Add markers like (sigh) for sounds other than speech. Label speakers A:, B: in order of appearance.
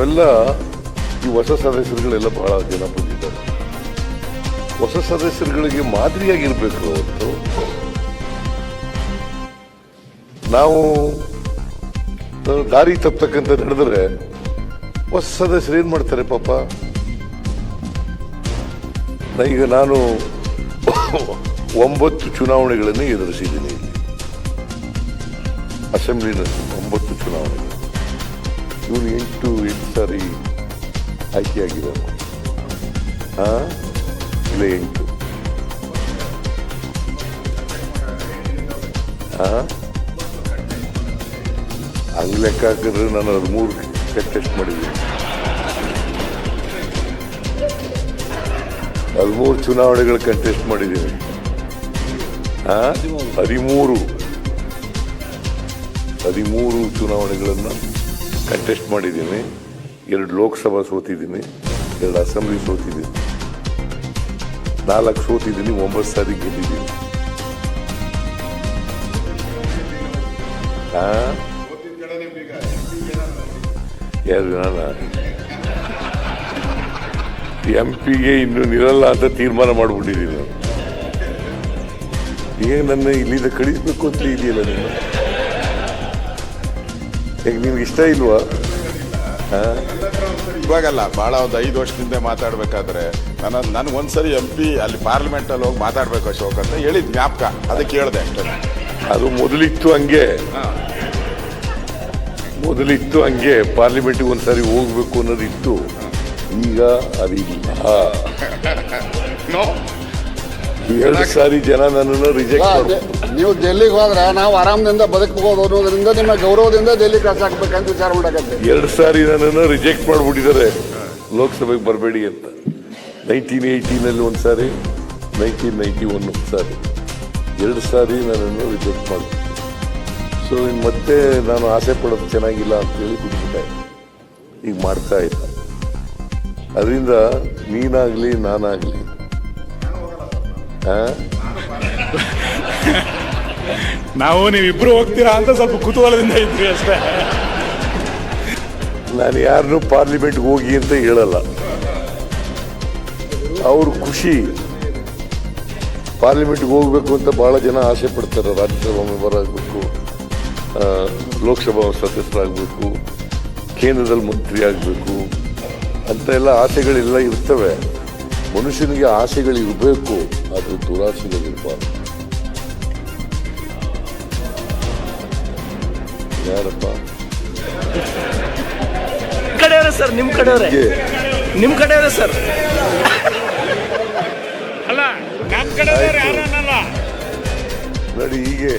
A: ನಾವೆಲ್ಲ ಈ ಹೊಸ ಸದಸ್ಯರುಗಳೆಲ್ಲ ಬಹಳ ಜನ ಬಂದಿದ್ದಾರೆ. ಹೊಸ ಸದಸ್ಯರುಗಳಿಗೆ ಮಾದರಿಯಾಗಿರ್ಬೇಕು ಅವತ್ತು ನಾವು ದಾರಿ ತಪ್ಪತಕ್ಕಂತ ನಡೆದ್ರೆ ಹೊಸ ಸದಸ್ಯರು ಏನ್ ಮಾಡ್ತಾರೆ ಪಾಪ? ಈಗ ನಾನು ಒಂಬತ್ತು ಚುನಾವಣೆಗಳನ್ನು ಎದುರಿಸಿದ್ದೀನಿ. ಅಸೆಂಬ್ಲಿನಲ್ಲಿ ಒಂಬತ್ತು ಚುನಾವಣೆಗಳು. ಇವನು ಎಂಟು ಎಂಟು ಸಾರಿ ಆಯ್ಕೆಯಾಗಿದ್ದಾರೆ ಹಾ ಇಲ್ಲ, ಎಂಟು. ಹಾ ಹಂಗ್ ಲೆಕ್ಕ ಹಾಕಿದ್ರೆ ನಾನು ಅದು ಮೂರು ಟೆಸ್ಟ್ ಮಾಡಿದ್ದೀನಿ ಹದಿಮೂರು ಚುನಾವಣೆಗಳು ಕಂಟೆಸ್ಟ್ ಮಾಡಿದ್ದೀನಿ. ಹದಿಮೂರು. ಹದಿಮೂರು ಚುನಾವಣೆಗಳನ್ನು ಕಂಟೆಸ್ಟ್ ಮಾಡಿದ್ದೀನಿ, ಎರಡು ಲೋಕಸಭಾ ಸೋತಿದ್ದೀನಿ, ಎರಡು ಅಸೆಂಬ್ಲಿ ಸೋತಿದ್ದೀನಿ. ನಾಲ್ಕು ಸೋತಿದ್ದೀನಿ, ಒಂಬತ್ತು ಸಾರಿ ಗೆದ್ದಿದ್ದೀನಿ. ಯಾರು ಎಂ ಪಿಗೆ ಇನ್ನು ನಿರಲ್ಲ ಅಂತ ತೀರ್ಮಾನ ಮಾಡಿಬಿಟ್ಟಿದ್ದೀನಿ. ಈಗ ನನ್ನ ಇಲ್ಲಿಂದ ಕಳಿಸ್ಬೇಕು ಅಂತ ಇದೆಯಲ್ಲ ನೀನು? ಈಗ ನಿಮ್ಗೆ ಇಷ್ಟ ಇಲ್ವಾ? ಹಾ?
B: ಇವಾಗಲ್ಲ ಬಹಳ ಒಂದು ಐದು ವರ್ಷದಿಂದ ಮಾತಾಡ್ಬೇಕಾದ್ರೆ ನನ್ನ ನನಗೆ ಒಂದ್ಸರಿ ಎಂ ಪಿ ಅಲ್ಲಿ ಪಾರ್ಲಿಮೆಂಟ್ ಅಲ್ಲಿ ಹೋಗಿ ಮಾತಾಡ್ಬೇಕು ಅಶೋಕ್ ಅಂತ ಹೇಳಿದ್ ಜ್ಞಾಪಕ. ಅದಕ್ಕೆ ಹೇಳ್ದೆ ಅಷ್ಟೇ.
A: ಅದು ಮೊದಲಿತ್ತು ಹಂಗೆ. ಮೊದಲಿತ್ತು ಹಂಗೆ ಪಾರ್ಲಿಮೆಂಟ್ಗೆ ಒಂದ್ಸರಿ ಹೋಗ್ಬೇಕು ಅನ್ನೋದಿತ್ತು. ಈಗ ಅದಿಲ್ಲ. (laughs) ಎರಡು ಸಾರಿ ಜನ ನನ್ನನ್ನು ರಿಜೆಕ್ಟ್ ಮಾಡಿ
C: ನೀವು ಡೆಲ್ಲಿಗೆ ಹೋದ್ರೆ ನಾವು ಆರಾಮದಿಂದ ಬದುಕಬಹುದು ಅನ್ನೋದ್ರಿಂದ ನಿಮ್ಮ ಗೌರವದಿಂದ ಡೆಲ್ಲಿ ಕಾಸು ಹಾಕ್ಬೇಕಂತ ವಿಚಾರ ಮಾಡಕತ್ತೆ
A: ಎರಡು ಸಾರಿ ನನ್ನನ್ನು ರಿಜೆಕ್ಟ್ ಮಾಡಿಬಿಟ್ಟಿದ್ದಾರೆ. ಲೋಕಸಭೆಗೆ ಬರಬೇಡಿ ಅಂತ. ನೈನ್ಟೀನ್ ಏಯ್ಟೀನಲ್ಲಿ ಒಂದು ಸಾರಿ ನೈನ್ಟೀನ್ ನೈಂಟಿ ಒನ್ ಒಂದು ಸಾರಿ. ಎರಡು ಸಾರಿ ನನ್ನನ್ನು ರಿಜೆಕ್ಟ್ ಮಾಡಿಬಿಟ್ಟು ಸೊ ಇನ್ನು ಮತ್ತೆ ನಾನು ಆಸೆ ಪಡೋದು ಚೆನ್ನಾಗಿಲ್ಲ ಅಂತೇಳಿ ಬಿಟ್ಬಿಟ್ಟೆ ಈಗ ಮಾಡ್ತಾ ಇಲ್ಲ ಅದರಿಂದ ನೀನಾಗಲಿ ನಾನಾಗಲಿ.
D: ನಾವು ನೀವಿಬ್ರು ಹೋಗ್ತೀರಾ ಅಂತ ಸ್ವಲ್ಪ ಕುತೂಹಲದಿಂದ ಇದ್ವಿ ಅಷ್ಟೇ.
A: ನಾನು ಯಾರನ್ನು ಪಾರ್ಲಿಮೆಂಟ್ಗೆ ಹೋಗಿ ಅಂತ ಹೇಳಲ್ಲ. ಅವ್ರ ಖುಷಿ. ಪಾರ್ಲಿಮೆಂಟ್ಗೆ ಹೋಗ್ಬೇಕು ಅಂತ ಬಹಳ ಜನ ಆಸೆ ಪಡ್ತಾರೆ. ರಾಜ್ಯಸಭಾ ಮೆಂಬರ್ ಆಗಬೇಕು ಲೋಕಸಭಾ ಸದಸ್ಯರಾಗಬೇಕು, ಕೇಂದ್ರದಲ್ಲಿ ಮಂತ್ರಿ ಆಗಬೇಕು ಅಂತ ಎಲ್ಲ ಆಸೆಗಳೆಲ್ಲ ಇರ್ತವೆ. ಮನುಷ್ಯನಿಗೆ ಆಸೆಗಳಿರಬೇಕು ಆದರೆ ದುರಾಸೆಗಳಿರಬಾರ್ದು. ಯಾರಪ್ಪ?
E: ಕಡೆಯವರೇ ಸರ್ ನಿಮ್ ಕಡೆಯವರೇ.
A: ನಿಮ್ಮ
E: ನಿಮ್ ಕಡೆಯವರೇ ಸರ್.
D: ಅಲ್ಲ ನಮ್ಮ ಕಡೆ ಯಾರು ಅನ್ನಲ್ಲ.
A: ನೋಡಿ ಹೀಗೆ.